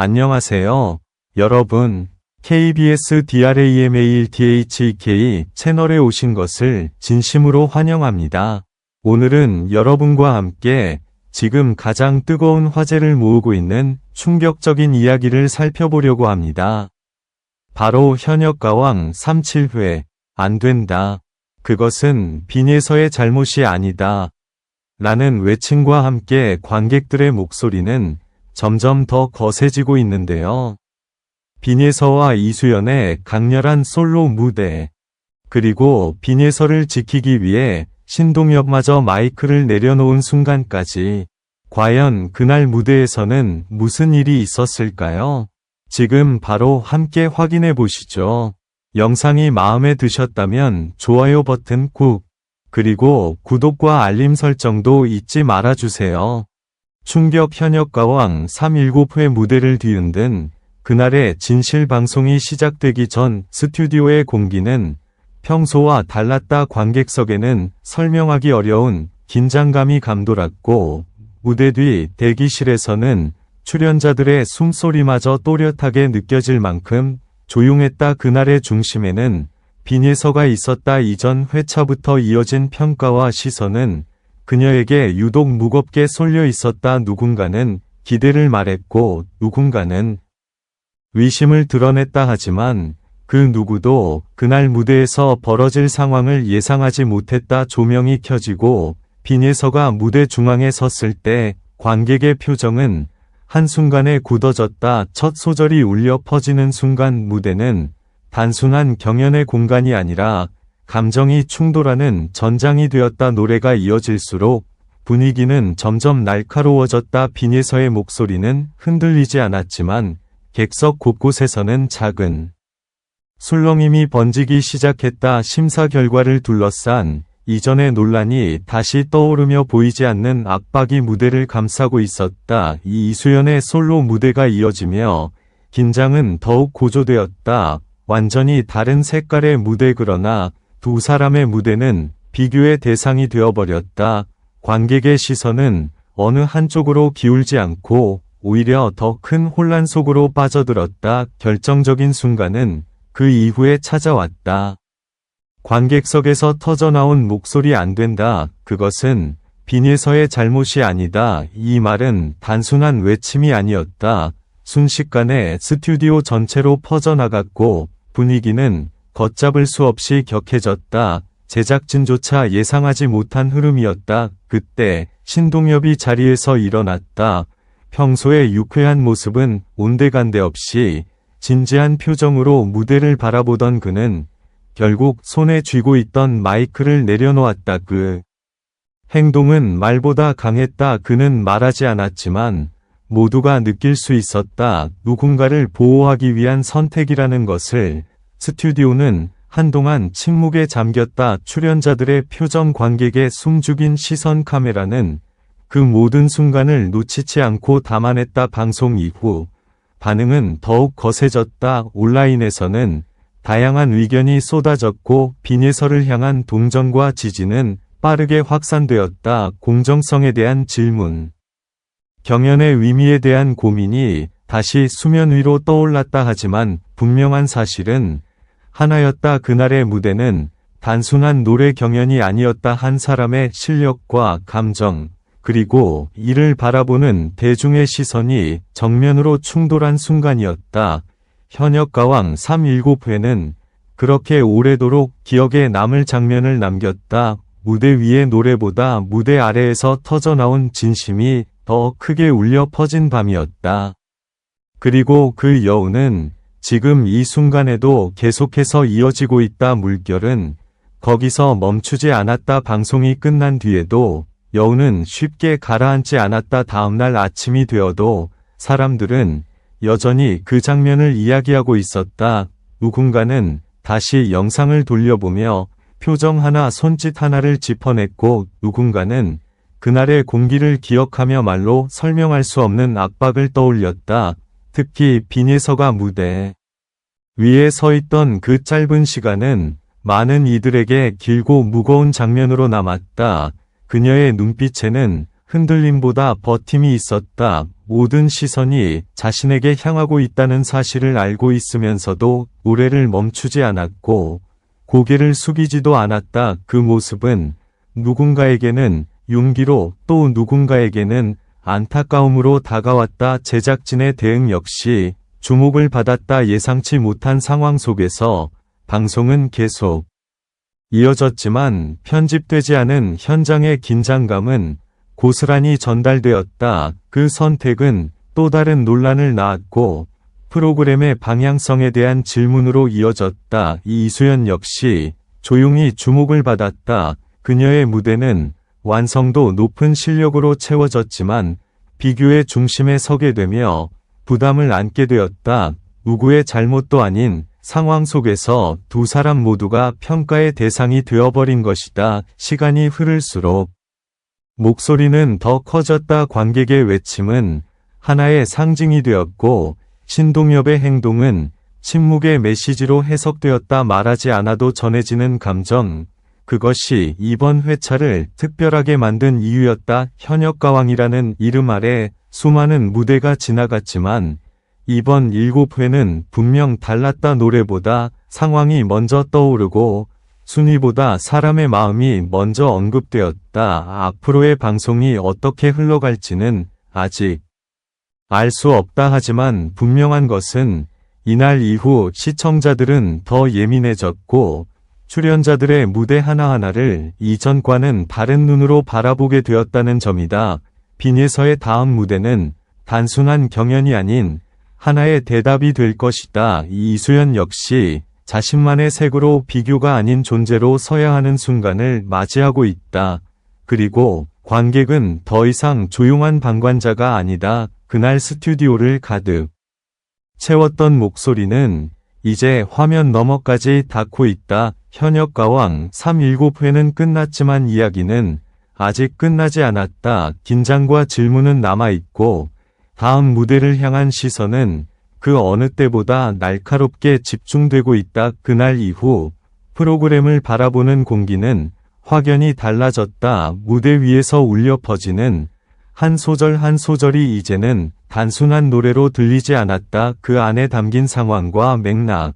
안녕하세요. 여러분, KBS DRAMALTHK 채널에 오신 것을 진심으로 환영합니다. 오늘은 여러분과 함께 지금 가장 뜨거운 화제를 모으고 있는 충격적인 이야기를 살펴보려고 합니다. 바로 현역가왕 37회, 안 된다. 그것은 빈예서의 잘못이 아니다. 라는 외침과 함께 관객들의 목소리는 점점 더 거세지고 있는데요. 빈예서와 이수연의 강렬한 솔로 무대, 그리고 빈예서를 지키기 위해 신동엽마저 마이크를 내려놓은 순간까지 과연 그날 무대에서는 무슨 일이 있었을까요? 지금 바로 함께 확인해 보시죠. 영상이 마음에 드셨다면 좋아요 버튼 꾹, 그리고 구독과 알림 설정도 잊지 말아주세요. 충격 현역가왕 319회 무대를 뒤흔든 그날의 진실 방송이 시작되기 전 스튜디오의 공기는 평소와 달랐다 관객석에는 설명하기 어려운 긴장감이 감돌았고 무대 뒤 대기실에서는 출연자들의 숨소리마저 또렷하게 느껴질 만큼 조용했다 그날의 중심에는 빈예서가 있었다 이전 회차부터 이어진 평가와 시선은 그녀에게 유독 무겁게 쏠려 있었다 누군가는 기대를 말했고 누군가는 위심을 드러냈다 하지만 그 누구도 그날 무대에서 벌어질 상황을 예상하지 못했다 조명이 켜지고 빈예서가 무대 중앙에 섰을 때 관객의 표정은 한순간에 굳어졌다 첫 소절이 울려 퍼지는 순간 무대는 단순한 경연의 공간이 아니라 감정이 충돌하는 전장이 되었다 노래가 이어질수록 분위기는 점점 날카로워졌다 빈예서의 목소리는 흔들리지 않았지만 객석 곳곳에서는 작은 술렁임이 번지기 시작했다 심사 결과를 둘러싼 이전의 논란이 다시 떠오르며 보이지 않는 압박이 무대를 감싸고 있었다. 이 이수연의 솔로 무대가 이어지며 긴장은 더욱 고조되었다. 완전히 다른 색깔의 무대 그러나 두 사람의 무대는 비교의 대상이 되어버렸다. 관객의 시선은 어느 한쪽으로 기울지 않고 오히려 더 큰 혼란 속으로 빠져들었다. 결정적인 순간은 그 이후에 찾아왔다. 관객석에서 터져나온 목소리 안 된다. 그것은 빈예서의 잘못이 아니다. 이 말은 단순한 외침이 아니었다. 순식간에 스튜디오 전체로 퍼져나갔고 분위기는 걷잡을 수 없이 격해졌다. 제작진조차 예상하지 못한 흐름이었다. 그때 신동엽이 자리에서 일어났다. 평소의 유쾌한 모습은 온데간데 없이 진지한 표정으로 무대를 바라보던 그는 결국 손에 쥐고 있던 마이크를 내려놓았다. 그 행동은 말보다 강했다. 그는 말하지 않았지만 모두가 느낄 수 있었다. 누군가를 보호하기 위한 선택이라는 것을 스튜디오는 한동안 침묵에 잠겼다. 출연자들의 표정 관객의 숨죽인 시선 카메라는 그 모든 순간을 놓치지 않고 담아냈다. 방송 이후 반응은 더욱 거세졌다. 온라인에서는 다양한 의견이 쏟아졌고 빈예서를 향한 동정과 지지는 빠르게 확산되었다. 공정성에 대한 질문. 경연의 의미에 대한 고민이 다시 수면 위로 떠올랐다 하지만 분명한 사실은 하나였다. 그날의 무대는 단순한 노래 경연이 아니었다. 한 사람의 실력과 감정, 그리고 이를 바라보는 대중의 시선이 정면으로 충돌한 순간이었다. 현역 가왕 319회는 그렇게 오래도록 기억에 남을 장면을 남겼다. 무대 위의 노래보다 무대 아래에서 터져나온 진심이 더 크게 울려 퍼진 밤이었다. 그리고 그 여운은 지금 이 순간에도 계속해서 이어지고 있다. 물결은 거기서 멈추지 않았다. 방송이 끝난 뒤에도 여운은 쉽게 가라앉지 않았다. 다음날 아침이 되어도 사람들은 여전히 그 장면을 이야기하고 있었다. 누군가는 다시 영상을 돌려보며 표정 하나 손짓 하나를 짚어냈고 누군가는 그날의 공기를 기억하며 말로 설명할 수 없는 압박을 떠올렸다. 특히 빈예서가 무대 위에 서 있던 그 짧은 시간은 많은 이들에게 길고 무거운 장면으로 남았다. 그녀의 눈빛에는 흔들림보다 버팀이 있었다. 모든 시선이 자신에게 향하고 있다는 사실을 알고 있으면서도 노래를 멈추지 않았고 고개를 숙이지도 않았다. 그 모습은 누군가에게는 용기로 또 누군가에게는 안타까움으로 다가왔다. 제작진의 대응 역시 주목을 받았다. 예상치 못한 상황 속에서 방송은 계속 이어졌지만 편집되지 않은 현장의 긴장감은 고스란히 전달되었다. 그 선택은 또 다른 논란을 낳았고 프로그램의 방향성에 대한 질문으로 이어졌다. 이수연 역시 조용히 주목을 받았다. 그녀의 무대는 완성도 높은 실력으로 채워졌지만 비교의 중심에 서게 되며 부담을 안게 되었다. 누구의 잘못도 아닌 상황 속에서 두 사람 모두가 평가의 대상이 되어버린 것이다. 시간이 흐를수록 목소리는 더 커졌다. 관객의 외침은 하나의 상징이 되었고 신동엽의 행동은 침묵의 메시지로 해석되었다. 말하지 않아도 전해지는 감정. 그것이 이번 회차를 특별하게 만든 이유였다. 현역가왕이라는 이름 아래 수많은 무대가 지나갔지만 이번 일곱 회는 분명 달랐다 노래보다 상황이 먼저 떠오르고 순위보다 사람의 마음이 먼저 언급되었다. 앞으로의 방송이 어떻게 흘러갈지는 아직 알 수 없다 하지만 분명한 것은 이날 이후 시청자들은 더 예민해졌고 출연자들의 무대 하나하나를 이전과는 다른 눈으로 바라보게 되었다는 점이다. 빈에서의 다음 무대는 단순한 경연이 아닌 하나의 대답이 될 것이다. 이수연 역시 자신만의 색으로 비교가 아닌 존재로 서야 하는 순간을 맞이하고 있다. 그리고 관객은 더 이상 조용한 방관자가 아니다. 그날 스튜디오를 가득 채웠던 목소리는 이제 화면 너머까지 닿고 있다. 현역 가왕 3-7회는 끝났지만 이야기는 아직 끝나지 않았다. 긴장과 질문은 남아있고 다음 무대를 향한 시선은 그 어느 때보다 날카롭게 집중되고 있다. 그날 이후 프로그램을 바라보는 공기는 확연히 달라졌다. 무대 위에서 울려 퍼지는 한 소절 한 소절이 이제는 단순한 노래로 들리지 않았다. 그 안에 담긴 상황과 맥락.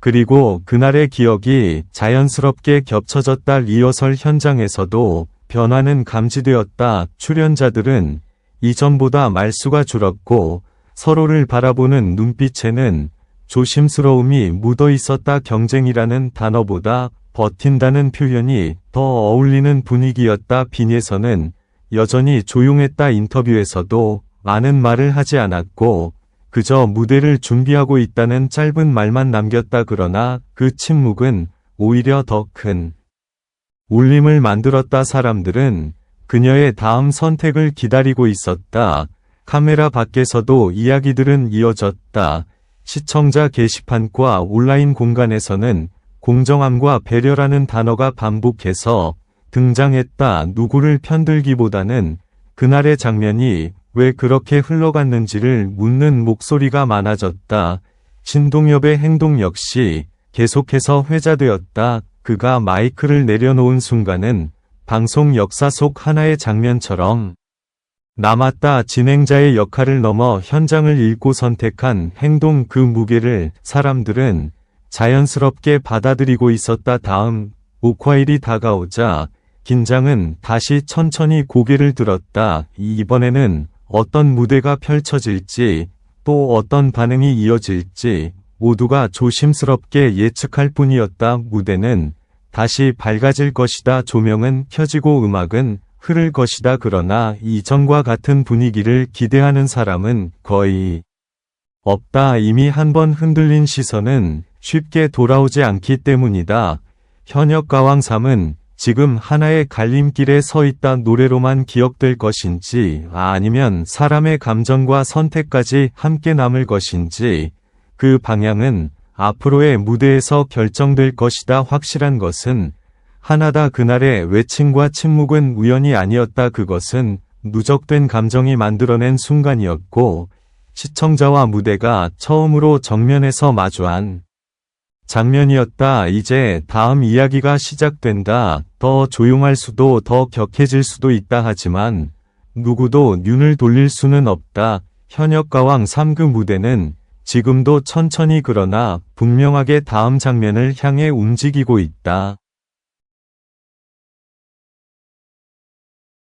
그리고 그날의 기억이 자연스럽게 겹쳐졌다. 리허설 현장에서도 변화는 감지되었다. 출연자들은 이전보다 말수가 줄었고 서로를 바라보는 눈빛에는 조심스러움이 묻어 있었다. 경쟁이라는 단어보다 버틴다는 표현이 더 어울리는 분위기였다. 빈에서는 여전히 조용했다. 인터뷰에서도 많은 말을 하지 않았고 그저 무대를 준비하고 있다는 짧은 말만 남겼다. 그러나 그 침묵은 오히려 더 큰 울림을 만들었다. 사람들은 그녀의 다음 선택을 기다리고 있었다. 카메라 밖에서도 이야기들은 이어졌다. 시청자 게시판과 온라인 공간에서는 공정함과 배려라는 단어가 반복해서 등장했다. 누구를 편들기보다는 그날의 장면이 왜 그렇게 흘러갔는지를 묻는 목소리가 많아졌다. 신동엽의 행동 역시 계속해서 회자되었다. 그가 마이크를 내려놓은 순간은 방송 역사 속 하나의 장면처럼 남았다 진행자의 역할을 넘어 현장을 읽고 선택한 행동 그 무게를 사람들은 자연스럽게 받아들이고 있었다. 다음 목화일이 다가오자 긴장은 다시 천천히 고개를 들었다. 이번에는 어떤 무대가 펼쳐질지 또 어떤 반응이 이어질지 모두가 조심스럽게 예측할 뿐이었다. 무대는 다시 밝아질 것이다. 조명은 켜지고 음악은 흐를 것이다. 그러나 이전과 같은 분위기를 기대하는 사람은 거의 없다. 이미 한번 흔들린 시선은 쉽게 돌아오지 않기 때문이다. 현역 가왕 3은 지금 하나의 갈림길에 서 있다 노래로만 기억될 것인지 아니면 사람의 감정과 선택까지 함께 남을 것인지 그 방향은 앞으로의 무대에서 결정될 것이다 확실한 것은 하나다 그날의 외침과 침묵은 우연이 아니었다 그것은 누적된 감정이 만들어낸 순간이었고 시청자와 무대가 처음으로 정면에서 마주한 장면이었다. 이제 다음 이야기가 시작된다. 더 조용할 수도 더 격해질 수도 있다 하지만 누구도 눈을 돌릴 수는 없다. 현역 가왕 3그 무대는 지금도 천천히 그러나 분명하게 다음 장면을 향해 움직이고 있다.